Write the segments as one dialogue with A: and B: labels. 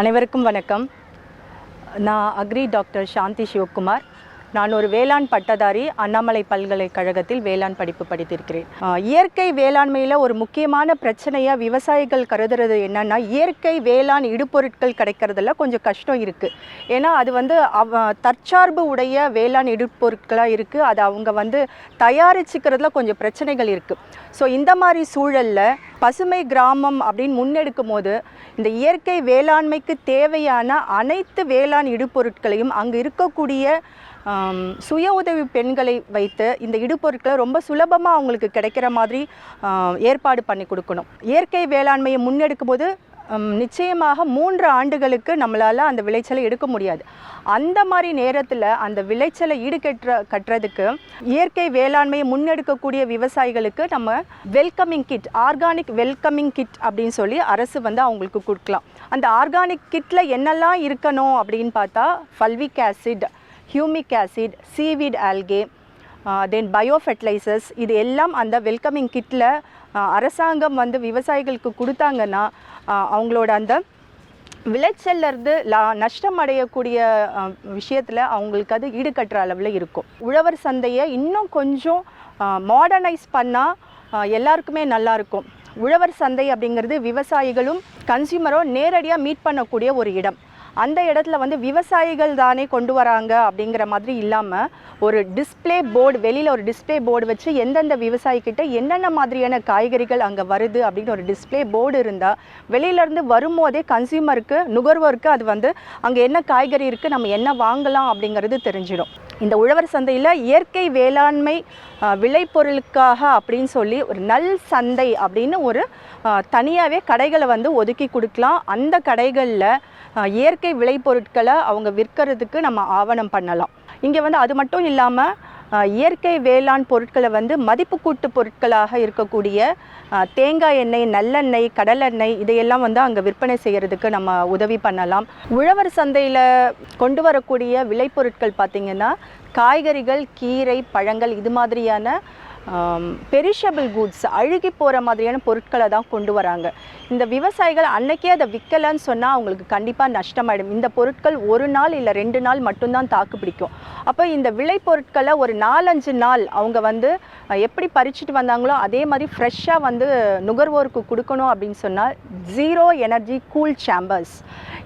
A: அனைவருக்கும் வணக்கம். நான் அக்ரி டாக்டர் சாந்தி சிவகுமார். நான் ஒரு வேளாண் பட்டதாரி அண்ணாமலை பல்கலைக்கழகத்தில் வேளாண் படிப்பு படித்திருக்கிறேன். இயற்கை வேளாண்மையில் ஒரு முக்கியமான பிரச்சனையாக விவசாயிகள் கருதுறது என்னன்னா இயற்கை வேளாண் இடுபொருட்கள் கிடைக்கிறதுல கொஞ்சம் கஷ்டம் இருக்குது ஏன்னா அது வந்து அவ தற்சார்பு உடைய வேளாண் இடுபொருட்களாக இருக்குது அது அவங்க வந்து தயாரிச்சுக்கிறதுல கொஞ்சம் பிரச்சனைகள் இருக்குது ஸோ இந்த மாதிரி சூழலில் பசுமை கிராமம் அப்படின்னு முன்னெடுக்கும் போது இந்த இயற்கை வேளாண்மைக்கு தேவையான அனைத்து வேளாண் இடுபொருட்களையும் அங்கு இருக்கக்கூடிய சுய உதவி பெண்களை வைத்து இந்த இடுபொருட்களை ரொம்ப சுலபமாக அவங்களுக்கு கிடைக்கிற மாதிரி ஏற்பாடு பண்ணி கொடுக்கணும். இயற்கை வேளாண்மையை முன்னெடுக்கும் போது நிச்சயமாக மூன்று ஆண்டுகளுக்கு நம்மளால் அந்த விளைச்சலை எடுக்க முடியாது. அந்த மாதிரி நேரத்தில் அந்த விளைச்சலை ஈடுகட்டுற கட்டுறதுக்கு இயற்கை வேளாண்மையை முன்னெடுக்கக்கூடிய விவசாயிகளுக்கு நம்ம welcoming kit organic welcoming kit அப்படின்னு சொல்லி அரசு வந்து அவங்களுக்கு கொடுக்கலாம். அந்த ஆர்கானிக் கிட்டில் என்னெல்லாம் இருக்கணும் அப்படின்னு பார்த்தா fulvic acid humic acid seaweed algae then bio fertilisers இது எல்லாம் அந்த வெல்கமிங் கிட்டில் uh, அரசாங்கம் வந்து விவசாயிகளுக்கு கொடுத்தாங்கன்னா uh, அவங்களோட அந்த விளைச்சல்ல இருந்து லா நஷ்டம் அடையக்கூடிய uh, விஷயத்தில் அவங்களுக்கு அது ஈடுகட்டுற அளவில் இருக்கும். உழவர் சந்தையை இன்னும் கொஞ்சம் மாடர்னைஸ் பண்ணால் எல்லாருக்குமே நல்லாயிருக்கும் உழவர் சந்தை அப்படிங்கிறது விவசாயிகளும் கன்சியூமரும் நேரடியாக மீட் பண்ணக்கூடிய ஒரு இடம். அந்த இடத்துல வந்து விவசாயிகள் தானே கொண்டு வராங்க அப்படிங்கிற மாதிரி இல்லாமல் ஒரு டிஸ்பிளே போர்டு வெளியில் ஒரு டிஸ்ப்ளே போர்டு வச்சு எந்தெந்த விவசாயிக்கிட்ட என்னென்ன மாதிரியான காய்கறிகள் அங்கே வருது அப்படின்னு ஒரு டிஸ்பிளே போர்டு இருந்தால் வெளியிலேருந்து வரும்போதே கன்சியூமருக்கு நுகர்வோருக்கு அது வந்து அங்கே என்ன காய்கறி இருக்குது நம்ம என்ன வாங்கலாம் அப்படிங்கிறது தெரிஞ்சிடும். இந்த உழவர் சந்தையில் இயற்கை வேளாண்மை விளைபொருளுக்காக அப்படின்னு சொல்லி ஒரு நல் சந்தை அப்படின்னு ஒரு தனியாகவே கடைகளை வந்து ஒதுக்கி கொடுக்கலாம். அந்த கடைகளில் இயற்கை விளைபொருட்களை அவங்க விற்கிறதுக்கு நம்ம ஆவணம் பண்ணலாம். இங்கே வந்து அது மட்டும் இல்லாமல் இயற்கை வேளாண் பொருட்களை வந்து மதிப்பு கூட்டு பொருட்களாக இருக்கக்கூடிய தேங்காய் எண்ணெய் நல்லெண்ணெய் கடலெண்ணெய் இதையெல்லாம் வந்து அங்கே விற்பனை செய்கிறதுக்கு நம்ம உதவி பண்ணலாம். உழவர் சந்தையில் கொண்டு வரக்கூடிய விளைபொருட்கள் பார்த்திங்கன்னா காய்கறிகள் கீரை பழங்கள் இது மாதிரியான பெரிஷபிள் குட்ஸ் அழுகி போகிற மாதிரியான பொருட்களை தான் கொண்டு வராங்க. இந்த விவசாயிகள் அன்னைக்கே அதை விற்கலன்னு சொன்னால் அவங்களுக்கு கண்டிப்பாக நஷ்டமாயிடும். இந்த பொருட்கள் ஒரு நாள் இல்லை ரெண்டு நாள் மட்டும்தான் தாக்கு பிடிக்கும். அப்போ இந்த விளை பொருட்களை ஒரு நாலஞ்சு நாள் அவங்க வந்து எப்படி பறிச்சுட்டு வந்தாங்களோ அதே மாதிரி ஃப்ரெஷ்ஷாக வந்து நுகர்வோருக்கு கொடுக்கணும் அப்படின்னு சொன்னால் ஜீரோ எனர்ஜி கூல் சேம்பர்ஸ்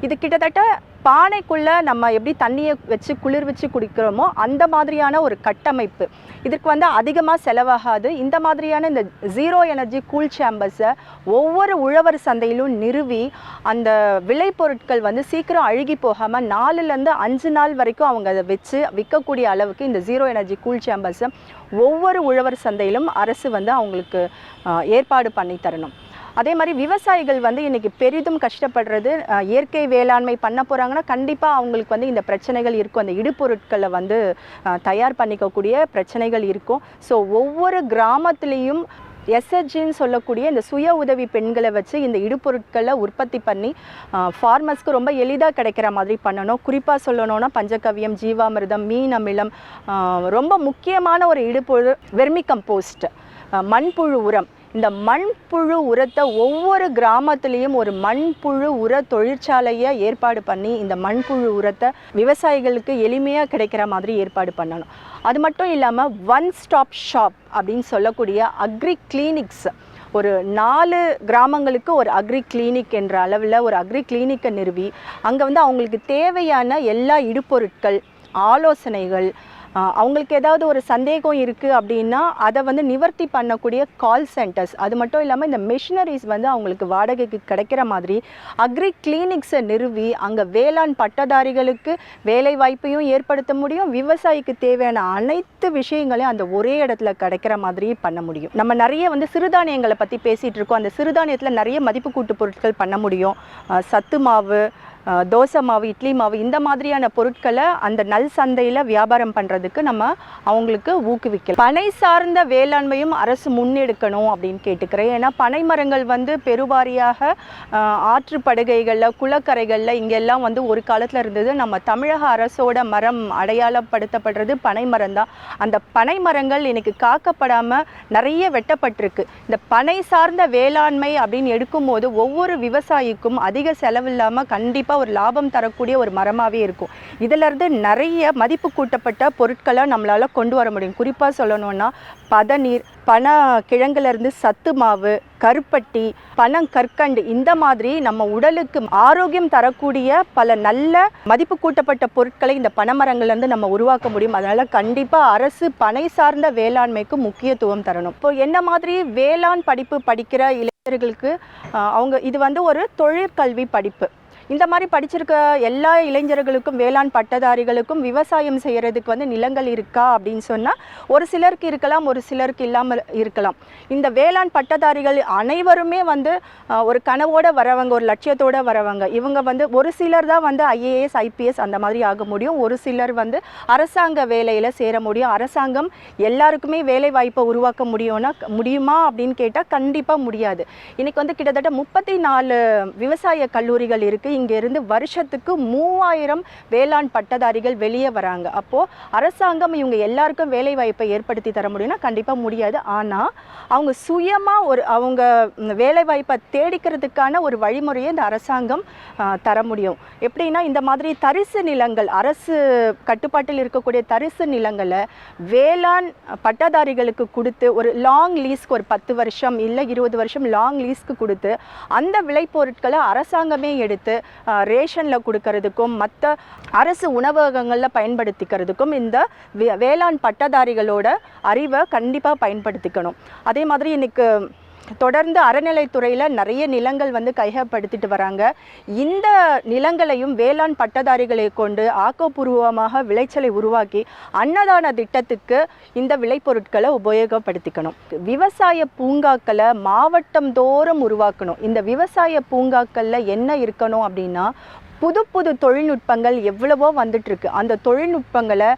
A: இது கிட்டத்தட்ட பானைக்குள்ளே நம்ம எப்படி தண்ணியை வச்சு குளிர் வச்சு குடிக்கிறோமோ அந்த மாதிரியான ஒரு கட்டமைப்பு. இதற்கு வந்து அதிகமாக செலவாகாது. இந்த மாதிரியான இந்த ஜீரோ எனர்ஜி கூல் சேம்பர்ஸை ஒவ்வொரு உழவர் சந்தையிலும் நிறுவி அந்த விளைபொருட்கள் வந்து சீக்கிரம் அழுகி போகாமல் நாலுலேருந்து அஞ்சு நாள் வரைக்கும் அவங்க அதை வச்சு விற்கக்கூடிய அளவுக்கு இந்த ஜீரோ எனர்ஜி கூல் சேம்பர்ஸை ஒவ்வொரு உழவர் சந்தையிலும் அரசு வந்து அவங்களுக்கு ஏற்பாடு பண்ணி தரணும். அதே மாதிரி விவசாயிகள் வந்து இன்றைக்கி பெரிதும் கஷ்டப்படுறது இயற்கை வேளாண்மை பண்ண போகிறாங்கன்னா கண்டிப்பாக அவங்களுக்கு வந்து இந்த பிரச்சனைகள் இருக்கும். அந்த இடுபொருட்களை வந்து தயார் பண்ணிக்கக்கூடிய பிரச்சனைகள் இருக்கும். ஸோ ஒவ்வொரு கிராமத்துலேயும் எஸ்ஹெச்ஜின்னு சொல்லக்கூடிய இந்த சுய உதவி பெண்களை வச்சு இந்த இடுபொருட்களை உற்பத்தி பண்ணி ஃபார்மர்ஸ்க்கு ரொம்ப எளிதாக கிடைக்கிற மாதிரி பண்ணணும். குறிப்பாக சொல்லணும்னா பஞ்சகவியம் ஜீவாமிர்தம் மீன் அமிலம் ரொம்ப முக்கியமான ஒரு இடுபொரு வெர்மி கம்போஸ்ட் மண்புழு உரம். இந்த மண்புழு உரத்தை ஒவ்வொரு கிராமத்துலேயும் ஒரு மண்புழு உர தொழிற்சாலையை ஏற்பாடு பண்ணி இந்த மண்புழு உரத்தை விவசாயிகளுக்கு எளிமையாக கிடைக்கிற மாதிரி ஏற்பாடு பண்ணணும். அது மட்டும் இல்லாமல் ஒன் ஸ்டாப் ஷாப் அப்படின்னு சொல்லக்கூடிய அக்ரி கிளினிக்ஸ் ஒரு நாலு கிராமங்களுக்கு ஒரு அக்ரி கிளினிக் என்ற அளவில் ஒரு அக்ரி கிளினிக்கை நிறுவி அங்கே வந்து அவங்களுக்கு தேவையான எல்லா இடுபொருட்கள் ஆலோசனைகள் அவங்களுக்கு ஏதாவது ஒரு சந்தேகம் இருக்குது அப்படின்னா அதை வந்து நிவர்த்தி பண்ணக்கூடிய கால் சென்டர்ஸ் அது மட்டும் இல்லாமல் இந்த மிஷினரிஸ் வந்து அவங்களுக்கு வாடகைக்கு கிடைக்கிற மாதிரி அக்ரி கிளினிக்ஸை நிறுவி அங்கே வேளாண் பட்டதாரிகளுக்கு வேலை வாய்ப்பையும் ஏற்படுத்த முடியும் விவசாயிக்கு தேவையான அனைத்து விஷயங்களையும் அந்த ஒரே இடத்துல கிடைக்கிற மாதிரி பண்ண முடியும். நம்ம நிறைய வந்து சிறுதானியங்களை பற்றி பேசிகிட்டு இருக்கோம். அந்த சிறுதானியத்தில் நிறைய மதிப்பு கூட்டு பொருட்கள் பண்ண முடியும். சத்து மாவு தோசை மாவு இட்லி மாவு இந்த மாதிரியான பொருட்களை அந்த நல் சந்தையில் வியாபாரம் பண்ணுறதுக்கு நம்ம அவங்களுக்கு ஊக்குவிக்கலாம் பனை சார்ந்த வேளாண்மையும் அரசு முன்னெடுக்கணும் அப்படின்னு கேட்டுக்கிறேன். ஏன்னா பனை மரங்கள் வந்து பெருவாரியாக ஆற்று படுகைகளில் குளக்கரைகளில் இங்கெல்லாம் வந்து ஒரு காலத்தில் இருந்தது. நம்ம தமிழக அரசோட மரம் அடையாளப்படுத்தப்படுறது பனை மரம் தான் அந்த பனை மரங்கள் இன்னைக்கு காக்கப்படாமல் நிறைய வெட்டப்பட்டிருக்கு. இந்த பனை சார்ந்த வேளாண்மை அப்படின்னு எடுக்கும்போது ஒவ்வொரு விவசாயிக்கும் அதிக செலவில்லாமல் கண்டிப்பாக கண்டிப்பாக ஒரு லாபம் தரக்கூடிய ஒரு மரமாகவே இருக்கும். இதிலிருந்து நிறைய மதிப்பு கூட்டப்பட்ட பொருட்களை நம்மளால் கொண்டு வர முடியும். குறிப்பாக சொல்லணும்னா பதநீர் பன கிழங்குலேருந்து சத்து மாவு கருப்பட்டி பனங்கற்கண்டு இந்த மாதிரி நம்ம உடலுக்கு ஆரோக்கியம் தரக்கூடிய பல நல்ல மதிப்பு கூட்டப்பட்ட பொருட்களை இந்த பனைமரங்கள்லேருந்து நம்ம உருவாக்க முடியும். அதனால் கண்டிப்பாக அரசு பனை சார்ந்த வேளாண்மைக்கு முக்கியத்துவம் தரணும். இப்போ என்ன மாதிரி வேளாண் படிப்பு படிக்கிற இளைஞர்களுக்கு அவங்க இது வந்து ஒரு தொழிற்கல்வி படிப்பு. இந்த மாதிரி படிச்சிருக்க எல்லா இளைஞர்களுக்கும் வேளாண் பட்டதாரிகளுக்கும் விவசாயம் செய்கிறதுக்கு வந்து நிலங்கள் இருக்கா அப்படின்னு சொன்னால் ஒரு சிலருக்கு இருக்கலாம் ஒரு சிலருக்கு இல்லாமல் இருக்கலாம். இந்த வேளாண் பட்டதாரிகள் அனைவருமே வந்து ஒரு கனவோட வரவங்க ஒரு லட்சியத்தோட வரவங்க. இவங்க வந்து ஒரு சிலர் தான் வந்து ஐஏஎஸ் ஐபிஎஸ் அந்த மாதிரி ஆக முடியும். ஒரு சிலர் வந்து அரசாங்க வேலையில் சேர முடியும். அரசாங்கம் எல்லாருக்குமே வேலை வாய்ப்பை உருவாக்க முடியும்னா முடியுமா அப்படின்னு கேட்டால் கண்டிப்பாக முடியாது. இன்றைக்கி வந்து கிட்டத்தட்ட முப்பத்தி நாலு விவசாய கல்லூரிகள் இருக்குது இங்கேருந்து வருஷத்துக்கு மூவாயிரம் வேளாண் பட்டதாரிகள் வெளியே வராங்க. அப்போது அரசாங்கம் இவங்க எல்லாருக்கும் வேலை வாய்ப்பை ஏற்படுத்தி தர முடியும்னா கண்டிப்பாக முடியாது. ஆனால் அவங்க சுயமாக ஒரு அவங்க வேலை வாய்ப்பை தேடிக்கிறதுக்கான ஒரு வழிமுறையை இந்த அரசாங்கம் தர முடியும். எப்படின்னா இந்த மாதிரி தரிசு நிலங்கள் அரசு கட்டுப்பாட்டில் இருக்கக்கூடிய தரிசு நிலங்களை வேளாண் பட்டதாரிகளுக்கு கொடுத்து ஒரு லாங் லீஸ்க்கு ஒரு பத்து வருஷம் இல்லை இருபது வருஷம் லாங் லீஸ்க்கு கொடுத்து அந்த விளைபொருட்களை அரசாங்கமே எடுத்து ரேஷனில் கொடுக்கறதுக்கும் மற்ற அரசு உணவகங்களில் பயன்படுத்திக்கிறதுக்கும் இந்த வே- வேளாண் பட்டதாரிகளோட அறிவை கண்டிப்பாக பயன்படுத்திக்கணும். அதே மாதிரி இன்னைக்கு தொடர்ந்து அறநிலைத்துறையில் நிறைய நிலங்கள் வந்து கையகப்படுத்திட்டு வராங்க. இந்த நிலங்களையும் வேளாண் பட்டதாரிகளை கொண்டு ஆக்கப்பூர்வமாக விளைச்சலை உருவாக்கி அன்னதான திட்டத்துக்கு இந்த விளைபொருட்களை உபயோகப்படுத்திக்கணும். விவசாய பூங்காக்களை மாவட்டம் தோறும் உருவாக்கணும். இந்த விவசாய பூங்காக்களில் என்ன இருக்கணும் அப்படின்னா புது புது தொழில்நுட்பங்கள் எவ்வளவோ வந்துட்டுருக்கு. அந்த தொழில்நுட்பங்களை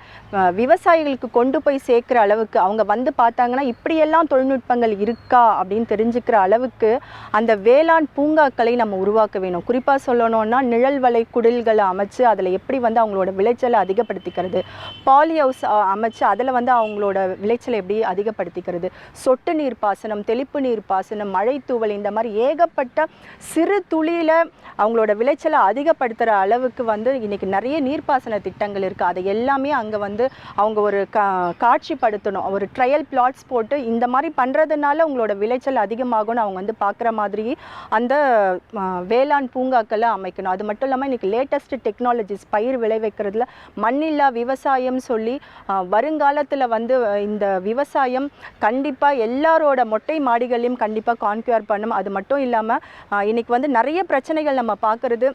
A: விவசாயிகளுக்கு கொண்டு போய் சேர்க்குற அளவுக்கு அவங்க வந்து பார்த்தாங்கன்னா இப்படியெல்லாம் தொழில்நுட்பங்கள் இருக்கா அப்படின்னு தெரிஞ்சுக்கிற அளவுக்கு அந்த வேளாண் பூங்காக்களை நம்ம உருவாக்க வேணும். குறிப்பாக சொல்லணும்னா நிழல் வலை குடில்களை அமைச்சு அதில் எப்படி வந்து அவங்களோட விளைச்சலை அதிகப்படுத்திக்கிறது. பாலி ஹவுஸ் அமைச்சு அதில் வந்து அவங்களோட விளைச்சலை எப்படி அதிகப்படுத்திக்கிறது. சொட்டு நீர் பாசனம் தெளிப்பு நீர் பாசனம் மழை தூவல் இந்த மாதிரி ஏகப்பட்ட சிறு துளியில் அவங்களோட விளைச்சலை அதிகப்படுத்துகிற அளவுக்கு வந்து இன்னைக்கு நிறைய நீர்ப்பாசன திட்டங்கள் இருக்குது அதை எல்லாமே அங்கே வந்து அவங்க ஒரு கா காட்சிப்படுத்தணும். ஒரு ட்ரையல் பிளாட்ஸ் போட்டு இந்த மாதிரி பண்ணுறதுனால உங்களோட விளைச்சல் அதிகமாகும்னு அவங்க வந்து பார்க்குற மாதிரி அந்த வேளாண் பூங்காக்களை அமைக்கணும். அது மட்டும் இல்லாமல் இன்றைக்கி லேட்டஸ்ட் டெக்னாலஜிஸ் பயிர் விளைவிக்கிறதுல மண்ணில்லா விவசாயம் சொல்லி வருங்காலத்தில் வந்து இந்த விவசாயம் கண்டிப்பாக எல்லாரோட மொட்டை மாடிகளையும் கண்டிப்பாக கான்க்யூர் பண்ணும். அது மட்டும் இல்லாமல் இன்றைக்கி வந்து நிறைய பிரச்சனைகள் நம்ம பார்க்குறது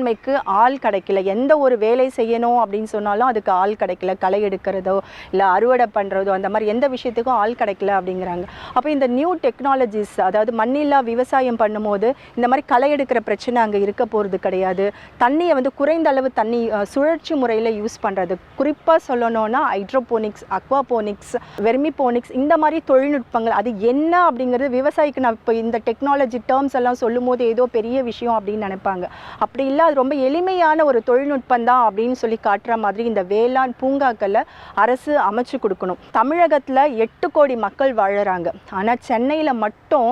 A: வேளாண்மைக்கு ஆள் கிடைக்கல. எந்த ஒரு வேலை செய்யணும் அப்படின்னு சொன்னாலும் அதுக்கு ஆள் கிடைக்கல. களை எடுக்கிறதோ இல்லை அறுவடை பண்ணுறதோ அந்த மாதிரி எந்த விஷயத்துக்கும் ஆள் கிடைக்கல அப்படிங்கிறாங்க. அப்போ இந்த நியூ டெக்னாலஜிஸ் அதாவது மண்ணில்லா விவசாயம் பண்ணும்போது இந்த மாதிரி களை எடுக்கிற பிரச்சனை அங்கே இருக்க போகிறது கிடையாது. தண்ணியை வந்து குறைந்த அளவு தண்ணி சுழற்சி முறையில் யூஸ் பண்ணுறது குறிப்பாக சொல்லணும்னா ஹைட்ரோபோனிக்ஸ் அக்வாபோனிக்ஸ் வெர்மிபோனிக்ஸ் இந்த மாதிரி தொழில்நுட்பங்கள் அது என்ன அப்படிங்கிறது விவசாயிக்கு நான் இப்போ இந்த டெக்னாலஜி டேர்ம்ஸ் எல்லாம் சொல்லும் போது ஏதோ பெரிய விஷயம் அப்படின்னு நினைப்பாங்க. அப்படி இல்லை அது ரொம்ப எளிமையான ஒரு தொழில்நுட்பம் தான் அப்படின்னு சொல்லி காட்டுற மாதிரி இந்த வேளாண் பூங்காக்களை அரசு அமைச்சு கொடுக்கணும். தமிழகத்தில் எட்டு கோடி மக்கள் வாழுறாங்க. ஆனால் சென்னையில் மட்டும்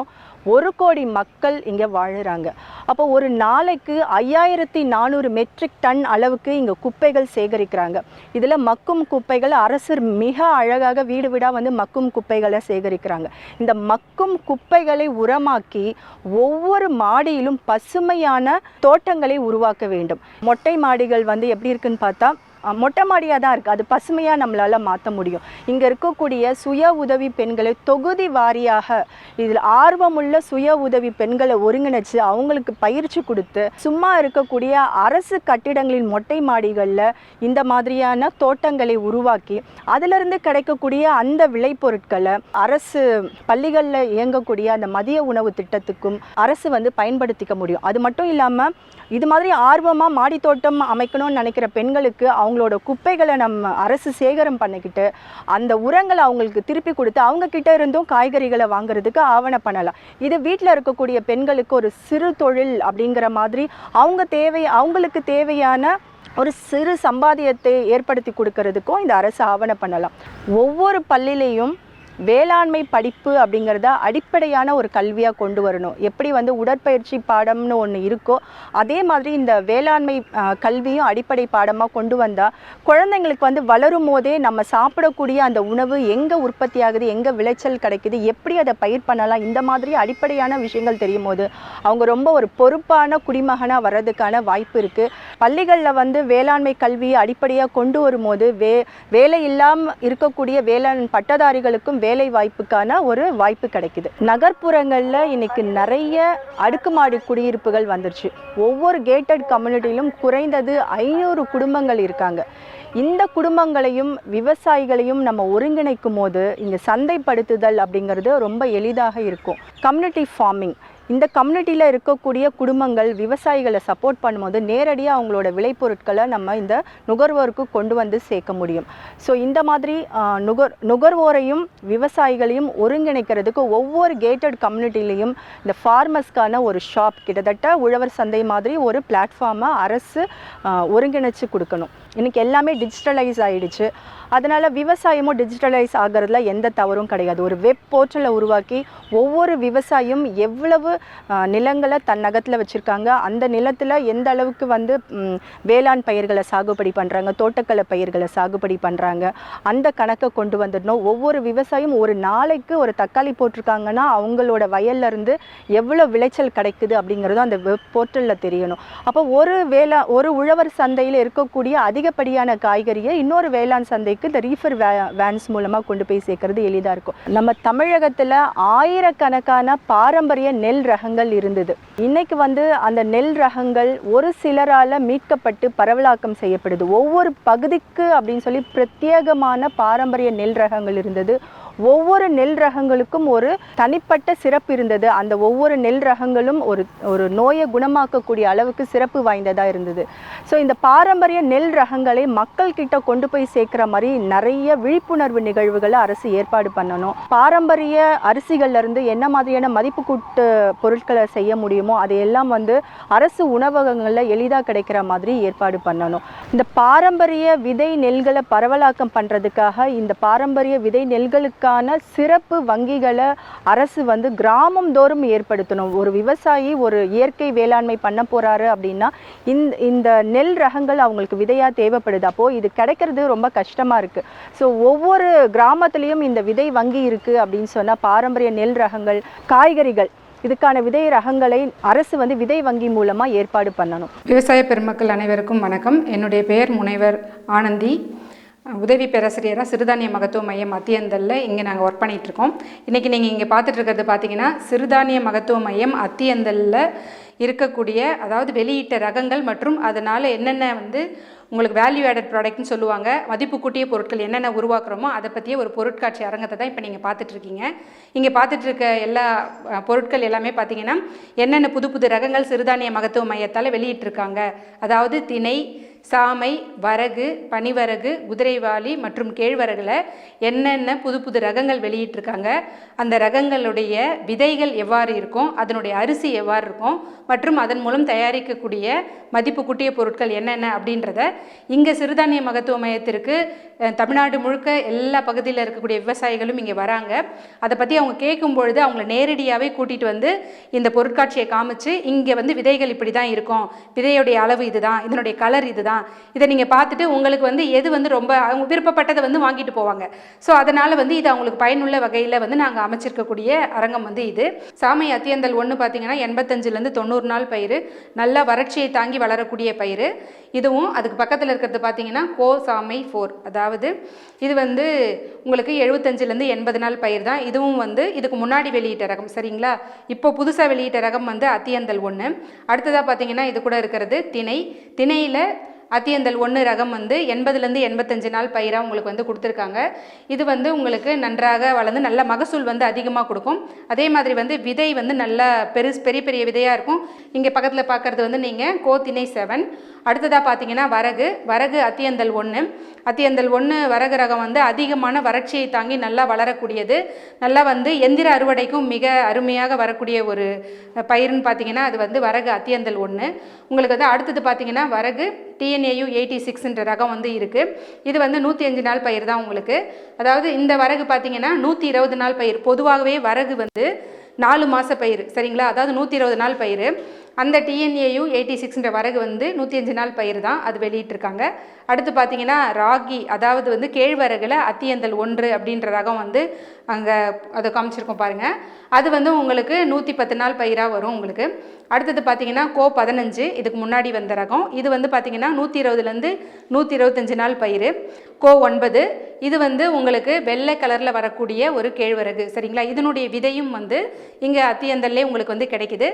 A: ஒரு கோடி மக்கள் இங்கே வாழுறாங்க. அப்போ ஒரு நாளைக்கு ஐயாயிரத்தி நானூறு மெட்ரிக் டன் அளவுக்கு இங்கே குப்பைகள் சேகரிக்கிறாங்க. இதில் மக்கும் குப்பைகள் அரசு மிக அழகாக வீடு வீடாக வந்து மக்கும் குப்பைகளை சேகரிக்கிறாங்க. இந்த மக்கும் குப்பைகளை உரமாக்கி ஒவ்வொரு மாடியிலும் பசுமையான தோட்டங்களை உருவாக்க வேண்டும். மொட்டை மாடிகள் வந்து எப்படி இருக்குன்னு பார்த்தா மொட்டை மாடியாக தான் இருக்குது அது பசுமையாக நம்மளால் மாற்ற முடியும். இங்கே இருக்கக்கூடிய சுய உதவி பெண்களை தொகுதி வாரியாக இதில் ஆர்வமுள்ள சுய உதவி பெண்களை ஒருங்கிணைச்சு அவங்களுக்கு பயிற்சி கொடுத்து சும்மா இருக்கக்கூடிய அரசு கட்டிடங்களின் மொட்டை மாடிகளில் இந்த மாதிரியான தோட்டங்களை உருவாக்கி அதிலிருந்து கிடைக்கக்கூடிய அந்த விளைபொருட்களை அரசு பள்ளிகளில் இயங்கக்கூடிய அந்த மதிய உணவு திட்டத்துக்கும் அரசு வந்து பயன்படுத்திக்க முடியும். அது மட்டும் இல்லாமல் இது மாதிரி ஆர்வமாக மாடித்தோட்டம் அமைக்கணும்னு நினைக்கிற பெண்களுக்கு அவங்களோட குப்பைகளை நம்ம அரசு சேகரம் பண்ணிக்கிட்டு அந்த உரங்களை அவங்களுக்கு திருப்பி கொடுத்து அவங்க கிட்ட இருந்தும் காய்கறிகளை வாங்குறதுக்கு ஆவணம் பண்ணலாம். இது வீட்டில் இருக்கக்கூடிய பெண்களுக்கு ஒரு சிறு தொழில் அப்படிங்கிற மாதிரி அவங்க தேவை அவங்களுக்கு தேவையான ஒரு சிறு சம்பாதியத்தை ஏற்படுத்தி கொடுக்கறதுக்கும் இந்த அரசு ஆவணம் பண்ணலாம். ஒவ்வொரு பள்ளியிலையும் வேளாண்மை படிப்பு அப்படிங்கிறத அடிப்படையான ஒரு கல்வியாக கொண்டு வரணும். எப்படி வந்து உடற்பயிற்சி பாடம்னு ஒன்று இருக்கோ அதே மாதிரி இந்த வேளாண்மை கல்வியும் அடிப்படை பாடமாக கொண்டு வந்தால் குழந்தைங்களுக்கு வந்து வளரும் போதே நம்ம சாப்பிடக்கூடிய அந்த உணவு எங்கே உற்பத்தி ஆகுது எங்கே விளைச்சல் கிடைக்குது எப்படி அதை பயிர் பண்ணலாம் இந்த மாதிரி அடிப்படையான விஷயங்கள் தெரியும் போது அவங்க ரொம்ப ஒரு பொறுப்பான குடிமகனாக வர்றதுக்கான வாய்ப்பு இருக்குது பள்ளிகளில் வந்து வேளாண்மை கல்வியை அடிப்படையாக கொண்டு வரும்போது வே வேலை இல்லாமல் இருக்கக்கூடிய வேளாண் பட்டதாரிகளுக்கும் வேலை வாய்ப்புக்கான ஒரு வாய்ப்பு கிடைக்குது. நகர்ப்புறங்களில் இன்னைக்கு நிறைய அடுக்குமாடி குடியிருப்புகள் வந்துருச்சு. ஒவ்வொரு கேட்டட் கம்யூனிட்டியிலும் குறைந்தது ஐநூறு குடும்பங்கள் இருக்காங்க. இந்த குடும்பங்களையும் விவசாயிகளையும் நம்ம ஒருங்கிணைக்கும் போது இங்கே சந்தைப்படுத்துதல் அப்படிங்கிறது ரொம்ப எளிதாக இருக்கும். கம்யூனிட்டி ஃபார்மிங் இந்த கம்யூனிட்டியில் இருக்கக்கூடிய குடும்பங்கள் விவசாயிகளை சப்போர்ட் பண்ணும்போது நேரடியாக அவங்களோட விளைபொருட்களை நம்ம இந்த நுகர்வோருக்கு கொண்டு வந்து சேர்க்க முடியும். ஸோ இந்த மாதிரி நுகர் நுகர்வோரையும் விவசாயிகளையும் ஒருங்கிணைக்கிறதுக்கு ஒவ்வொரு கேட்டட் கம்யூனிட்டிலையும் இந்த ஃபார்மர்ஸ்க்கான ஒரு ஷாப் கிட்டத்தட்ட உழவர் சந்தை மாதிரி ஒரு பிளாட்ஃபார்மை அரசு ஒருங்கிணைச்சு கொடுக்கணும். இன்றைக்கி எல்லாமே டிஜிட்டலைஸ் ஆகிடுச்சு அதனால் விவசாயமும் டிஜிட்டலைஸ் ஆகிறதுல எந்த தவறும் கிடையாது. ஒரு வெப் போர்ட்டலை உருவாக்கி ஒவ்வொரு விவசாயியும் எவ்வளவு நிலங்களை தன்னகத்தில் வச்சுருக்காங்க அந்த நிலத்தில் எந்த அளவுக்கு வந்து வேளாண் பயிர்களை சாகுபடி பண்ணுறாங்க தோட்டக்கலை பயிர்களை சாகுபடி பண்ணுறாங்க அந்த கணக்கை கொண்டு வந்துடணும். ஒவ்வொரு விவசாயியும் ஒரு நாளைக்கு ஒரு தக்காளி போட்டிருக்காங்கன்னா அவங்களோட வயல்லேருந்து எவ்வளோ விளைச்சல் கிடைக்குது அப்படிங்கிறதும் அந்த வெப் போர்ட்டலில் தெரியணும். அப்போ ஒரு வேளா ஒரு உழவர் சந்தையில் இருக்கக்கூடிய அதிகப்படியான காய்கறியை இன்னொரு வேளாண் சந்தைக்கு இந்த ரீஃபர் வே வேன்ஸ் மூலமாக கொண்டு போய் சேர்க்கறது எளிதாக இருக்கும். நம்ம தமிழகத்தில் ஆயிரக்கணக்கான பாரம்பரிய நெல் ரகங்கள் இருந்தது. இன்னைக்கு வந்து அந்த நெல் ரகங்கள் ஒரு சிலரால் மீட்கப்பட்டு பரவலாக்கம் செய்யப்படுது. ஒவ்வொரு பகுதிக்கு அப்படின்னு சொல்லி பிரத்யேகமான பாரம்பரிய நெல் ரகங்கள் இருந்தது. ஒவ்வொரு நெல் ரகங்களுக்கும் ஒரு தனிப்பட்ட சிறப்பு இருந்தது. அந்த ஒவ்வொரு நெல் ரகங்களும் ஒரு ஒரு நோயை குணமாக்கக்கூடிய அளவுக்கு சிறப்பு வாய்ந்ததாக இருந்தது. ஸோ இந்த பாரம்பரிய நெல் ரகங்களை மக்கள் கிட்ட கொண்டு போய் சேர்க்குற மாதிரி நிறைய விழிப்புணர்வு நிகழ்வுகளை அரசு ஏற்பாடு பண்ணணும். பாரம்பரிய அரிசிகள்லேருந்து என்ன மாதிரியான மதிப்பு கூட்டு பொருட்களை செய்ய முடியுமோ அதையெல்லாம் வந்து அரசு உணவகங்களில் எளிதாக கிடைக்கிற மாதிரி ஏற்பாடு பண்ணணும். இந்த பாரம்பரிய விதை நெல்களை பரவலாக்கம் பண்ணுறதுக்காக இந்த பாரம்பரிய விதை நெல்களுக்கு நெல்களுக்கான சிறப்பு வங்கிகளை அரசு வந்து கிராமம் தோறும் ஏற்படுத்தணும். ஒரு விவசாயி ஒரு இயற்கை வேளாண்மை பண்ண போறாரு அப்படின்னா இந்த இந்த நெல் ரகங்கள் அவங்களுக்கு விதையாக தேவைப்படுது. அப்போது இது கிடைக்கிறது ரொம்ப கஷ்டமாக இருக்குது ஸோ ஒவ்வொரு கிராமத்துலேயும் இந்த விதை வங்கி இருக்குது அப்படின்னு சொன்னால் பாரம்பரிய நெல் ரகங்கள் காய்கறிகள் இதுக்கான விதை ரகங்களை அரசு வந்து விதை வங்கி மூலமாக ஏற்பாடு பண்ணணும்.
B: விவசாய பெருமக்கள் அனைவருக்கும் வணக்கம். என்னுடைய பெயர் முனைவர் ஆனந்தி. உதவி பேராசிரியராக சிறுதானிய மகத்துவ மையம் அத்தியந்தலில் இங்கே நாங்கள் ஒர்க் பண்ணிகிட்ருக்கோம் இருக்கோம் இன்றைக்கி நீங்கள் இங்கே பார்த்துட்டு இருக்கிறது பார்த்தீங்கன்னா சிறுதானிய மகத்துவ மையம் அத்தியந்தலில் இருக்கக்கூடிய அதாவது வெளியிட்ட ரகங்கள் மற்றும் அதனால் என்னென்ன வந்து உங்களுக்கு வேல்யூ ஆடட் ப்ராடக்ட்னு சொல்லுவாங்க மதிப்பு கூட்டிய பொருட்கள் என்னென்ன உருவாக்குறோமோ அதை பற்றிய ஒரு பொருட்காட்சி அரங்கத்தை தான் இப்போ நீங்கள் பார்த்துட்ருக்கீங்க இங்கே பார்த்துட்டு இருக்க எல்லா பொருட்கள் எல்லாமே பார்த்தீங்கன்னா என்னென்ன புது புது ரகங்கள் சிறுதானிய மகத்துவ மையத்தால் வெளியிட்டிருக்காங்க. அதாவது திணை சாமை வரகு பனிவரகு குதிரைவாளி மற்றும் கேழ்வரகுல என்னென்ன புது புது ரகங்கள் வெளியிட்டிருக்காங்க அந்த ரகங்களுடைய விதைகள் எவ்வாறு இருக்கும் அதனுடைய அரிசி எவ்வாறு இருக்கும் மற்றும் அதன் மூலம் தயாரிக்கக்கூடிய மதிப்பு கூட்டிய பொருட்கள் என்னென்ன அப்படின்றத இங்கே சிறுதானிய மகத்துவ மையத்திற்கு தமிழ்நாடு முழுக்க எல்லா பகுதியில் இருக்கக்கூடிய விவசாயிகளும் இங்கே வராங்க. அதை பற்றி அவங்க கேட்கும் பொழுது அவங்கள நேரடியாகவே கூட்டிகிட்டு வந்து இந்த பொருட்காட்சியை காமிச்சு இங்கே வந்து விதைகள் இப்படி தான் இருக்கும் விதையுடைய அளவு இதுதான் இதனுடைய கலர் இதுதான் இதை நீங்கள் பார்த்துட்டு உங்களுக்கு வந்து எது வந்து ரொம்ப அவங்க விருப்பப்பட்டதை வந்து வாங்கிட்டு போவாங்க. ஸோ அதனால் வந்து இது அவங்களுக்கு பயனுள்ள வகையில் வந்து நாங்கள் அமைச்சிருக்கக்கூடிய அரங்கம் வந்து இது. சாமை அத்தியந்தல் ஒன்று பார்த்தீங்கன்னா எண்பத்தஞ்சிலேருந்து தொண்ணூறு நாள் பயிர் நல்லா வறட்சியை தாங்கி வளரக்கூடிய பயிர் இதுவும் அதுக்கு பக்கத்தில் இருக்கிறது பார்த்தீங்கன்னா கோ சாமை ஃபோர். அதாவது இது வந்து உங்களுக்கு எழுபத்தஞ்சிலேருந்து எண்பது நாள் பயிர் தான். இதுவும் வந்து இதுக்கு முன்னாடி வெளியிட்ட ரகம் சரிங்களா? இப்போ புதுசாக வெளியிட்ட ரகம் வந்து அத்தியந்தல் ஒன்று அடுத்ததாக பார்த்தீங்கன்னா இது கூட இருக்கிறது திணை. திணையில் அத்தியந்தல் ஒன்று ரகம் வந்து எண்பதுலேருந்து எண்பத்தஞ்சு நாள் பயிராக உங்களுக்கு வந்து கொடுத்துருக்காங்க. இது வந்து உங்களுக்கு நன்றாக வளர்ந்து நல்ல மகசூல் வந்து அதிகமாக கொடுக்கும். அதே மாதிரி வந்து விதை வந்து நல்ல பெருசு பெரிய பெரிய விதையாக இருக்கும். இங்கே பக்கத்தில் பார்க்குறது வந்து நீங்கள் கோத்தினை செவன். அடுத்ததாக பார்த்தீங்கன்னா வரகு வரகு அத்தியந்தல் ஒன்று அத்தியந்தல் ஒன்று வரகு ரகம் வந்து அதிகமான வறட்சியை தாங்கி நல்லா வளரக்கூடியது. நல்லா வந்து எந்திர அறுவடைக்கும் மிக அருமையாக வரக்கூடிய ஒரு பயிருன்னு பார்த்தீங்கன்னா அது வந்து வரகு அத்தியந்தல் ஒன்று உங்களுக்கு வந்து அடுத்தது பார்த்தீங்கன்னா வரகு டிஎன்ஏயு எயிட்டி சிக்ஸ்ன்ற ரகம் வந்து இருக்குது இது வந்து நூற்றி அஞ்சு நாள் பயிர் தான் உங்களுக்கு. அதாவது இந்த வரகு பார்த்தீங்கன்னா நூற்றி இருபது நாள் பயிர். பொதுவாகவே வரகு வந்து நாலு மாத பயிர். சரிங்களா? அதாவது நூற்றி இருபது நாள் பயிர். அந்த டிஎன்ஏயு எயிட்டி சிக்ஸ்ன்ற வரகு வந்து நூற்றி அஞ்சு நாள் பயிர் தான் அது வெளியிட்டிருக்காங்க. அடுத்து பார்த்தீங்கன்னா ராகி அதாவது வந்து கேழ்வரகில் அத்தியந்தல் ஒன்று அப்படின்ற ரகம் வந்து அங்கே அதை காமிச்சிருக்கோம் பாருங்கள் அது வந்து உங்களுக்கு நூற்றி பத்து நாள் பயிராக வரும் உங்களுக்கு. அடுத்தது பார்த்தீங்கன்னா கோ பதினஞ்சு இதுக்கு முன்னாடி வந்த ரகம். இது வந்து பார்த்தீங்கன்னா நூற்றி இருபதுலேருந்து நூற்றி இருபத்தஞ்சு நாள் பயிர் கோ ஒன்பது இது வந்து உங்களுக்கு வெள்ளை கலரில் வரக்கூடிய ஒரு கேழ்வரகு. சரிங்களா? இதனுடைய விதையும் வந்து இங்கே அத்தியந்தல்லே உங்களுக்கு வந்து கிடைக்குது.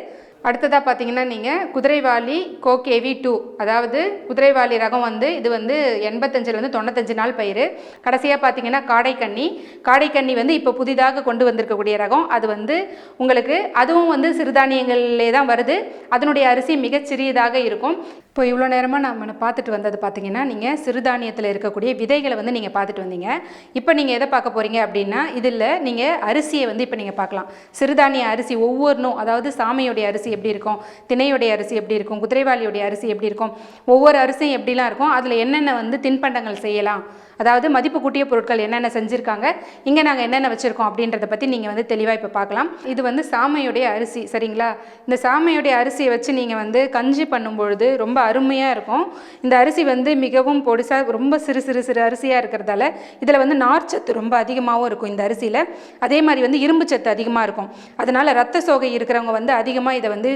B: அடுத்ததாக பார்த்தீங்கன்னா நீங்கள் குதிரைவாளி கோகேவி டூ. அதாவது குதிரைவாளி ரகம் வந்து இது வந்து எண்பத்தஞ்சிலேருந்து தொண்ணூத்தஞ்சு நாள் பயிர் கடைசியாக பார்த்தீங்கன்னா காடைக்கண்ணி. காடைக்கண்ணி வந்து இப்போ புதிதாக கொண்டு வந்திருக்கக்கூடிய ரகம். அது வந்து உங்களுக்கு அதுவும் வந்து சிறுதானியங்களிலே தான் வருது. அதனுடைய அரிசி மிகச்சிறியதாக இருக்கும். இப்போ இவ்வளோ நேரமாக நம்ம பார்த்துட்டு வந்தது பார்த்தீங்கன்னா நீங்கள் சிறுதானியத்தில் இருக்கக்கூடிய விதைகளை வந்து நீங்கள் பார்த்துட்டு வந்தீங்க. இப்போ நீங்கள் எதை பார்க்க போகிறீங்க அப்படின்னா இதில் நீங்கள் அரிசியை வந்து இப்போ நீங்கள் பார்க்கலாம். சிறுதானிய அரிசி ஒவ்வொன்றும் அதாவது சாமியுடைய அரிசி எப்படி இருக்கும்? திணையுடைய அரிசி எப்படி இருக்கும்? குதிரைவாளியுடைய அரிசி எப்படி இருக்கும்? ஒவ்வொரு அரிசியும் எப்படிலாம் இருக்கும்? அதில் என்னென்ன வந்து தின்பண்டங்கள் செய்யலாம்? அதாவது மதிப்பு கூட்டிய பொருட்கள் என்னென்ன செஞ்சுருக்காங்க இங்கே நாங்கள் என்னென்ன வச்சுருக்கோம் அப்படின்றத பற்றி நீங்கள் வந்து தெளிவாக இப்போ பார்க்கலாம் இது வந்து சாமையுடைய அரிசி சரிங்களா? இந்த சாமையுடைய அரிசியை வச்சு நீங்கள் வந்து கஞ்சி பண்ணும்பொழுது ரொம்ப அருமையாக இருக்கும். இந்த அரிசி வந்து மிகவும் பொடிசாக ரொம்ப சிறு சிறு சிறு அரிசியாக இருக்கிறதால இதில் வந்து நார்ச்சத்து ரொம்ப அதிகமாகவும் இருக்கும் இந்த அரிசியில். அதே மாதிரி வந்து இரும்பு சத்து அதிகமாக இருக்கும். அதனால் ரத்த சோகை இருக்கிறவங்க வந்து அதிகமாக இதை வந்து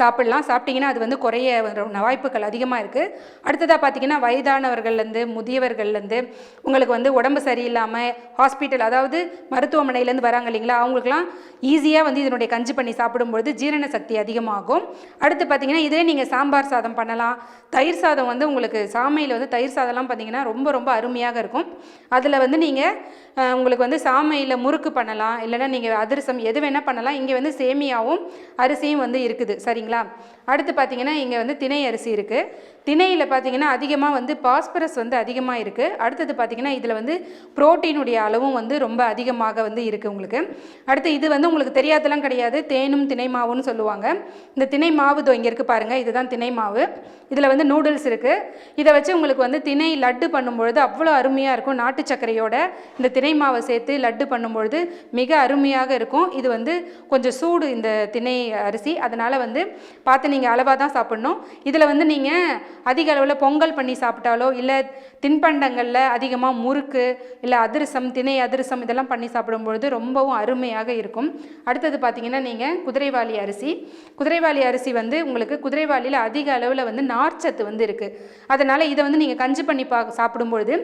B: சாப்பிடலாம். சாப்பிட்டீங்கன்னா அது வந்து குறைய வாய்ப்புகள் அதிகமாக இருக்குது அடுத்ததாக பார்த்தீங்கன்னா வயதானவர்கள்லேருந்து முதியவர்கள்லேருந்து உங்களுக்கு வந்து உடம்பு சரியில்லாமல் ஹாஸ்பிட்டல் அதாவது மருத்துவமனையிலேருந்து வராங்க இல்லைங்களா? அவங்களுக்குலாம் ஈஸியாக வந்து இதனுடைய கஞ்சி பண்ணி சாப்பிடும்பொழுது ஜீரண சக்தி அதிகமாகும். அடுத்து பார்த்தீங்கன்னா இதே நீங்கள் சாம்பார் சாதம் பண்ணலாம். தயிர் சாதம் வந்து உங்களுக்கு சாமையில் வந்து தயிர் சாதம்லாம் பார்த்தீங்கன்னா ரொம்ப ரொம்ப அருமையாக இருக்கும். அதில் வந்து நீங்கள் உங்களுக்கு வந்து சாமையில் முறுக்கு பண்ணலாம். இல்லைன்னா நீங்கள் அதிரசம் எது வேணால் பண்ணலாம். இங்கே வந்து சேமியாவும் அரிசியும் வந்து இருக்குது. சரிங்களா? அடுத்து பார்த்தீங்கன்னா இங்கே வந்து திணை அரிசி இருக்குது திணையில் பார்த்தீங்கன்னா அதிகமாக வந்து பாஸ்பரஸ் வந்து அதிகமாக இருக்குது அடுத்து அடுத்தது பார்த்தீங்கன்னா இதில் வந்து புரோட்டீனுடைய அளவும் வந்து ரொம்ப அதிகமாக வந்து இருக்குது உங்களுக்கு. அடுத்து இது வந்து உங்களுக்கு தெரியாதெல்லாம் கிடையாது. தேனும் திணை மாவுன்னு சொல்லுவாங்க. இந்த திணை மாவு இதோ இங்கே இருக்குது பாருங்கள் இதுதான் திணை மாவு. இதில் வந்து நூடுல்ஸ் இருக்குது இதை வச்சு உங்களுக்கு வந்து திணை லட்டு பண்ணும்பொழுது அவ்வளோ அருமையாக இருக்கும். நாட்டு சர்க்கரையோட இந்த திணை மாவை சேர்த்து லட்டு பண்ணும்பொழுது மிக அருமையாக இருக்கும். இது வந்து கொஞ்சம் சூடு இந்த திணை அரிசி. அதனால் வந்து பார்த்து நீங்கள் அளவாக தான் சாப்பிட்ணும். இதில் வந்து நீங்கள் அதிக அளவில் பொங்கல் பண்ணி சாப்பிட்டாலோ இல்லை தின்பண்டங்களில் அதிகமாக முறுக்கு இல்லை அதிரசம் திணை அதிரசம் இதெல்லாம் பண்ணி சாப்பிடும்பொழுது ரொம்பவும் அருமையாக இருக்கும். அடுத்தது பார்த்திங்கன்னா நீங்கள் குதிரைவாளி அரிசி. குதிரைவாலி அரிசி வந்து உங்களுக்கு குதிரைவாலியில் அதிக அளவில் வந்து நார்ச்சத்து வந்து இருக்குது அதனால் இதை வந்து நீங்கள் கஞ்சி பண்ணி பா சாப்பிடும்பொழுது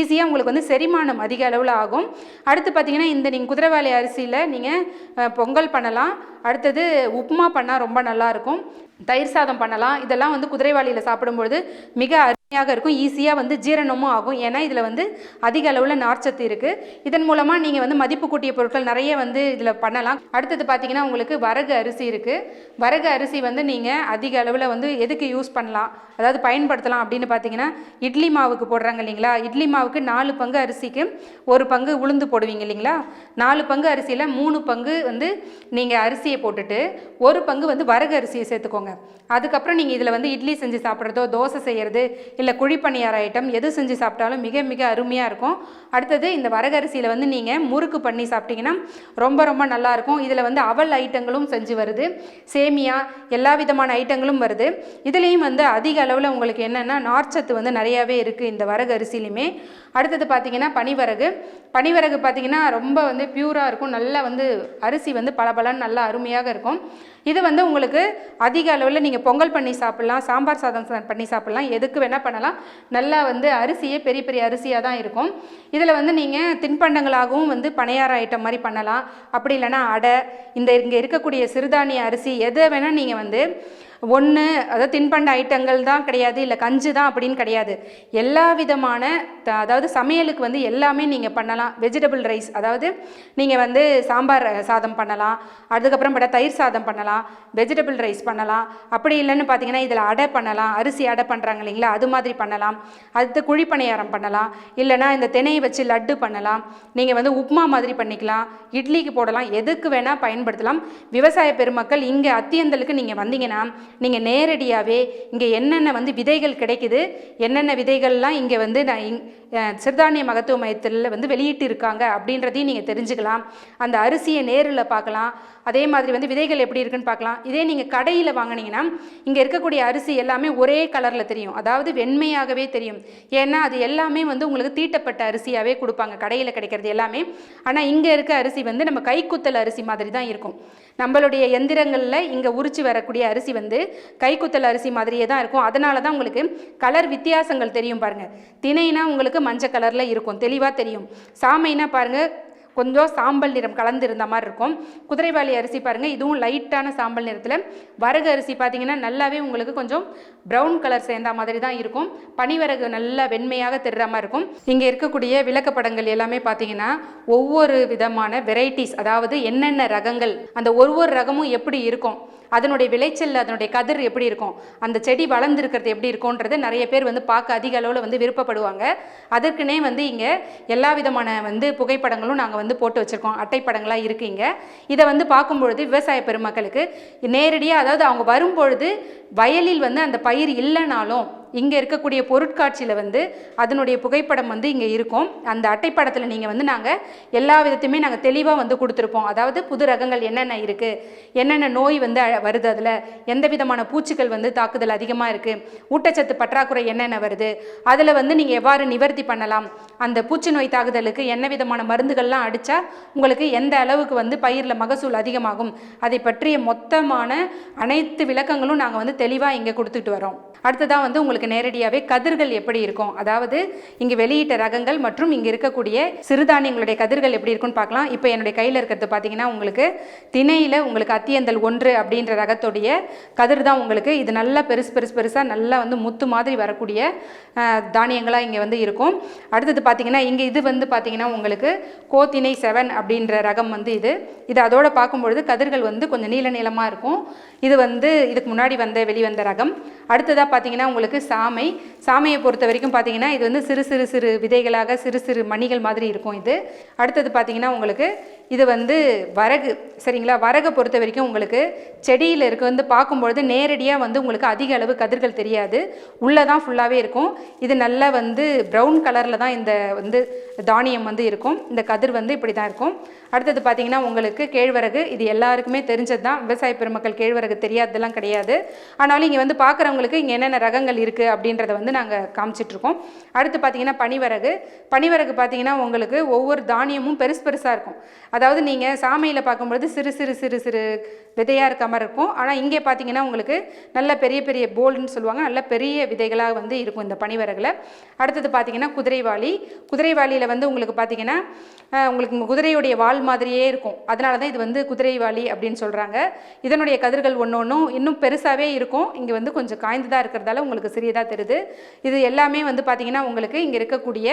B: ஈஸியாக உங்களுக்கு வந்து செரிமானம் அதிக அளவில் ஆகும். அடுத்து பார்த்தீங்கன்னா இந்த நீங்கள் குதிரைவாலி அரிசியில் நீங்கள் பொங்கல் பண்ணலாம். அடுத்தது உப்புமா பண்ணால் ரொம்ப நல்லாயிருக்கும் தயிர் சாதம் பண்ணலாம். இதெல்லாம் வந்து குதிரைவாளியில் சாப்பிடும்பொழுது மிக அருமையாக இருக்கும். ஈஸியாக வந்து ஜீரணமும் ஆகும். ஏன்னா இதில் வந்து அதிக அளவில் நார்ச்சத்து இருக்குது இதன் மூலமாக நீங்கள் வந்து மதிப்பு கூட்டிய பொருட்கள் நிறைய வந்து இதில் பண்ணலாம். அடுத்தது பார்த்தீங்கன்னா உங்களுக்கு வரகு அரிசி இருக்குது வரகு அரிசி வந்து நீங்கள் அதிக அளவில் வந்து எதுக்கு யூஸ் பண்ணலாம்? அதாவது பயன்படுத்தலாம் அப்படின்னு பார்த்தீங்கன்னா இட்லி மாவுக்கு போடுறாங்க இல்லைங்களா? இட்லி மாவுக்கு நாலு பங்கு அரிசிக்கு ஒரு பங்கு உளுந்து போடுவீங்க இல்லைங்களா? நாலு பங்கு அரிசியில் மூணு பங்கு வந்து நீங்கள் அரிசியை போட்டுட்டு ஒரு பங்கு வந்து வரகு அரிசியை சேர்த்துக்கோங்க. அதுக்கப்புறம் நீங்கள் இதில் வந்து இட்லி செஞ்சு சாப்பிட்றதோ தோசை செய்கிறது இல்லை குழிப்பணியார ஐட்டம் எது செஞ்சு சாப்பிட்டாலும் மிக மிக அருமையாக இருக்கும். அடுத்தது இந்த வரகரிசியில் வந்து நீங்கள் முறுக்கு பண்ணி சாப்பிட்டீங்கன்னா ரொம்ப ரொம்ப நல்லாயிருக்கும் இதில் வந்து அவல் ஐட்டங்களும் செஞ்சு வருது. சேமியா எல்லா விதமான ஐட்டங்களும் வருது. இதுலேயும் வந்து அதிக அளவில் உங்களுக்கு என்னென்னா நார்ச்சத்து வந்து நிறையாவே இருக்குது இந்த வரகு அரிசிலையுமே அடுத்தது பார்த்தீங்கன்னா பனிவரகு. பனிவரகு பார்த்தீங்கன்னா ரொம்ப வந்து பியூராக இருக்கும். நல்லா வந்து அரிசி வந்து பளபளன்னு நல்லா அருமையாக இருக்கும். இது வந்து உங்களுக்கு அதிக அளவில் நீங்கள் பொங்கல் பண்ணி சாப்பிட்லாம் சாம்பார் சாதம் சா- பண்ணி சாப்பிட்லாம். எதுக்கு வேணால் பண்ணலாம். நல்லா வந்து அரிசியே பெரிய பெரிய அரிசியாக தான் இருக்கும். இதில் வந்து நீங்கள் தின்பண்டங்களாகவும் வந்து பணியார ஐட்டம் மாதிரி பண்ணலாம். அப்படி இல்லைன்னா அடை இந்த இங்கே இருக்கக்கூடிய சிறுதானிய அரிசி எதை வேணால் நீங்கள் வந்து ஒன்று அதாவது தின்பண்ட ஐட்டங்கள் தான் கிடையாது இல்லை கஞ்சி தான் அப்படின்னு கிடையாது. எல்லா விதமான த- அதாவது சமையலுக்கு வந்து எல்லாமே நீங்கள் பண்ணலாம். வெஜிடபிள் ரைஸ் அதாவது நீங்கள் வந்து சாம்பார் சாதம் பண்ணலாம். அதுக்கப்புறம் பட தயிர் சாதம் பண்ணலாம். வெஜிடபிள் ரைஸ் பண்ணலாம். அப்படி இல்லைன்னு பார்த்தீங்கன்னா இதில் அடை பண்ணலாம். அரிசி அடை பண்ணுறாங்க இல்லைங்களா? அது மாதிரி பண்ணலாம். அடுத்து குழிப்பணியாரம் பண்ணலாம். இல்லைன்னா இந்த தினையை வச்சு லட்டு பண்ணலாம். நீங்கள் வந்து உப்புமா மாதிரி பண்ணிக்கலாம். இட்லிக்கு போடலாம். எதுக்கு வேணால் பயன்படுத்தலாம். விவசாய பெருமக்கள் இங்கே அத்தியந்தலுக்கு நீங்கள் வந்தீங்கன்னா நீங்கள் நேரடியாகவே இங்கே என்னென்ன வந்து விதைகள் கிடைக்குது என்னென்ன விதைகள்லாம் இங்கே வந்து நான் இங் சிறுதானிய மகத்துவ மையத்தில் வந்து வெளியிட்டு இருக்காங்க அப்படின்றதையும் நீங்கள் தெரிஞ்சுக்கலாம். அந்த அரிசியை நேரில் பார்க்கலாம். அதே மாதிரி வந்து விதைகள் எப்படி இருக்குன்னு பார்க்கலாம். இதே நீங்கள் கடையில் வாங்கினீங்கன்னா இங்கே இருக்கக்கூடிய அரிசி எல்லாமே ஒரே கலரில் தெரியும். அதாவது வெண்மையாகவே தெரியும். ஏன்னா அது எல்லாமே வந்து உங்களுக்கு தீட்டப்பட்ட அரிசியாகவே கொடுப்பாங்க. கடையில் கிடைக்கிறது எல்லாமே. ஆனால் இங்கே இருக்க அரிசி வந்து நம்ம கைக்குத்தல் அரிசி மாதிரி தான் இருக்கும். நம்மளுடைய எந்திரங்களில் இங்கே உரிச்சு வரக்கூடிய அரிசி வந்து கைக்குத்தல் அரிசி மாதிரியே தான் இருக்கும். அதனால தான் உங்களுக்கு கலர் வித்தியாசங்கள் தெரியும் பாருங்கள் திணைனா உங்களுக்கு மஞ்சள் கலரில் இருக்கும். தெளிவாக தெரியும். சாமைனா பாருங்கள் கொஞ்சம் சாம்பல் நிறம் கலந்து இருந்த மாதிரி இருக்கும். குதிரைவாலி அரிசி பாருங்கள் இதுவும் லைட்டான சாம்பல் நிறத்தில். வரகு அரிசி பார்த்தீங்கன்னா நல்லாவே உங்களுக்கு கொஞ்சம் ப்ரௌன் கலர் சேர்ந்த மாதிரி தான் இருக்கும். பனிவரகு நல்லா வெண்மையாக தெரிற மாதிரி இருக்கும். இங்கே இருக்கக்கூடிய விளக்கப்படங்கள் எல்லாமே பார்த்தீங்கன்னா ஒவ்வொரு விதமான வெரைட்டிஸ் அதாவது என்னென்ன ரகங்கள் அந்த ஒவ்வொரு ரகமும் எப்படி இருக்கும் அதனுடைய விளைச்சல் அதனுடைய கதிர் எப்படி இருக்கும் அந்த செடி வளர்ந்துருக்கிறது எப்படி இருக்கும்ன்றது நிறைய பேர் வந்து பார்க்க அதிக அளவில் வந்து விருப்பப்படுவாங்க. அதற்குனே வந்து இங்கே எல்லா விதமான வந்து புகைப்படங்களும் நாங்கள் வந்து போட்டு வச்சுருக்கோம். அட்டைப்படங்களாக இருக்குது இங்கே. இதை வந்து பார்க்கும்பொழுது விவசாய பெருமக்களுக்கு நேரடியாக அதாவது அவங்க வரும்பொழுது வயலில் வந்து அந்த பயிர் இல்லைனாலும் இங்கே இருக்கக்கூடிய பொருட்காட்சியில் வந்து அதனுடைய புகைப்படம் வந்து இங்கே இருக்கும். அந்த அட்டைப்படத்தில் நீங்கள் வந்து நாங்கள் எல்லா விதத்தையுமே நாங்கள் தெளிவாக வந்து கொடுத்துருப்போம். அதாவது புது ரகங்கள் என்னென்ன இருக்குது என்னென்ன நோய் வந்து அ- வருது அதில் எந்த விதமான பூச்சிகள் வந்து தாக்குதல் அதிகமாக இருக்குது ஊட்டச்சத்து பற்றாக்குறை என்னென்ன வருது அதில் வந்து நீங்கள் எவ்வாறு நிவர்த்தி பண்ணலாம் அந்த பூச்சி நோய் தாக்குதலுக்கு என்ன விதமான மருந்துகள்லாம் அடித்தா உங்களுக்கு எந்த அளவுக்கு வந்து பயிரில் மகசூல் அதிகமாகும் அதை பற்றிய மொத்தமான அனைத்து விளக்கங்களும் நாங்கள் வந்து தெளிவாக இங்கே கொடுத்துட்டு வரோம் அடுத்ததாக வந்து உங்களுக்கு நேரடியாகவே கதிர்கள் எப்படி இருக்கும்? அதாவது இங்கே வெளியிட்ட ரகங்கள் மற்றும் இங்கே இருக்கக்கூடிய சிறுதானியங்களுடைய கதிர்கள் எப்படி இருக்குன்னு பார்க்கலாம். இப்போ என்னுடைய கையில் இருக்கிறது பார்த்தீங்கன்னா உங்களுக்கு திணையில் உங்களுக்கு அத்தியந்தல் ஒன்று அப்படின்ற ரகத்துடைய கதிர் தான் உங்களுக்கு. இது நல்லா பெருசு பெருசு பெருசாக நல்லா வந்து முத்து மாதிரி வரக்கூடிய தானியங்களாக இங்கே வந்து இருக்கும். அடுத்தது பார்த்தீங்கன்னா இங்கே இது வந்து பார்த்தீங்கன்னா உங்களுக்கு கோத்திணை செவன் அப்படின்ற ரகம் வந்து இது. இது அதோட பார்க்கும்பொழுது கதிர்கள் வந்து கொஞ்சம் நீள நீளமாக இருக்கும். இது வந்து இதுக்கு முன்னாடி வந்த வெளிவந்த ரகம். அடுத்ததாக பார்த்தீங்கன்னா உங்களுக்கு சாமை சாமையை பொறுத்த வரைக்கும் பார்த்தீங்கன்னா இது வந்து சிறு சிறு சிறு விதைகளாக சிறு சிறு மணிகள் மாதிரி இருக்கும் இது. அடுத்தது பார்த்தீங்கன்னா உங்களுக்கு இது வந்து வரகு சரிங்களா? வரகை பொறுத்த வரைக்கும் உங்களுக்கு செடியில் இருக்க வந்து பார்க்கும்பொழுது நேரடியாக வந்து உங்களுக்கு அதிக அளவு கதிர்கள் தெரியாது. உள்ளே தான் ஃபுல்லாகவே இருக்கும். இது நல்லா வந்து ப்ரௌன் கலரில் தான் இந்த வந்து தானியம் வந்து இருக்கும். இந்த கதிர் வந்து இப்படி தான் இருக்கும். அடுத்தது பார்த்தீங்கன்னா உங்களுக்கு கேழ்வரகு இது எல்லாருக்குமே தெரிஞ்சது தான் விவசாய பெருமக்கள் கேழ்வரகு தெரியாததெல்லாம் கிடையாது. ஆனாலும் இங்கே வந்து பார்க்குறவங்களுக்கு இங்கே என்னென்ன ரகங்கள் இருக்குது அப்படின்றத வந்து நாங்கள் காமிச்சிட்ருக்கோம் அடுத்து பார்த்தீங்கன்னா பனிவரகு. பனிவரகு பார்த்தீங்கன்னா உங்களுக்கு ஒவ்வொரு தானியமும் பெருசு பெருசாக இருக்கும். அதாவது நீங்கள் சாமையில் பார்க்கும்பொழுது சிறு சிறு சிறு சிறு விதையாக இருக்க மாதிரி இருக்கும். ஆனால் இங்கே பார்த்தீங்கன்னா உங்களுக்கு நல்ல பெரிய பெரிய போல்டுன்னு சொல்லுவாங்க. நல்ல பெரிய விதைகளாக வந்து இருக்கும் இந்த பனிவரகில். அடுத்தது பார்த்தீங்கன்னா குதிரைவாளி. குதிரைவாளியில் வந்து உங்களுக்கு பார்த்தீங்கன்னா உங்களுக்கு குதிரையுடைய வால் மாதிரியே இருக்கும். அதனால தான் இது வந்து குதிரைவாளி அப்படின்னு சொல்கிறாங்க இதனுடைய கதிர்கள் ஒன்று ஒன்றும் இன்னும் பெருசாகவே இருக்கும். இங்கே வந்து கொஞ்சம் காய்ந்ததாக இருக்கிறதால உங்களுக்கு சிறியதாக தெரியுது. இது எல்லாமே வந்து பார்த்தீங்கன்னா உங்களுக்கு இங்கே இருக்கக்கூடிய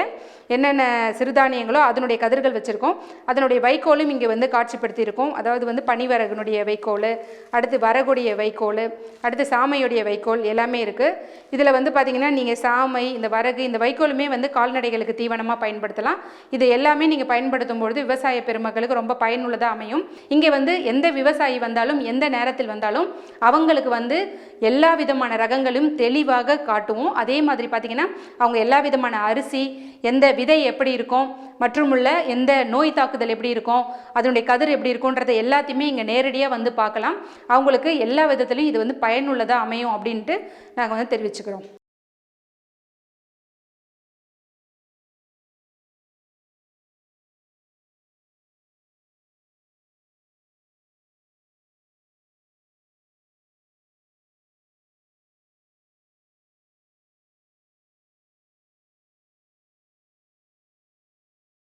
B: என்னென்ன சிறுதானியங்களோ அதனுடைய கதிர்கள் வச்சுருக்கோம். அதனுடைய வைக்கோலும் இங்கே வந்து காட்சிப்படுத்தி இருக்கும். அதாவது வந்து பனிவரகுனுடைய வைக்கோல் அடுத்து வரகுடைய வைக்கோல் அடுத்து சாமையுடைய வைக்கோல் எல்லாமே இருக்குது இதில் வந்து பார்த்தீங்கன்னா நீங்கள் சாமை இந்த வரகு இந்த வைக்கோலுமே வந்து கால்நடைகளுக்கு தீவனமாக பயன்படுத்தலாம். இது எல்லாமே நீங்கள் பயன்படுத்தும் பொழுது விவசாய பெருமக்களுக்கு ரொம்ப பயனுள்ளதாக அமையும். இங்கே வந்து எந்த விவசாயி வந்தாலும் எந்த நேரத்தில் வந்தாலும் அவங்களுக்கு வந்து எல்லா விதமான ரகங்களும் தெளிவாக காட்டுவோம். அதே மாதிரி பார்த்தீங்கன்னா அவங்க எல்லா விதமான அரிசி எந்த விதை எப்படி இருக்கும் மற்றும் உள்ள எந்த நோய் தாக்குதல் எப்படி இருக்கும் அதனுடைய கதிர் எப்படி இருக்கும்ன்றதை எல்லாத்தையுமே இங்கே நேரடியாக வந்து பார்க்கலாம். அவங்களுக்கு எல்லா விதத்துலையும் இது வந்து பயனுள்ளதாக அமையும் அப்படின்ட்டு நாங்கள் வந்து தெரிவிச்சுக்கிறோம்.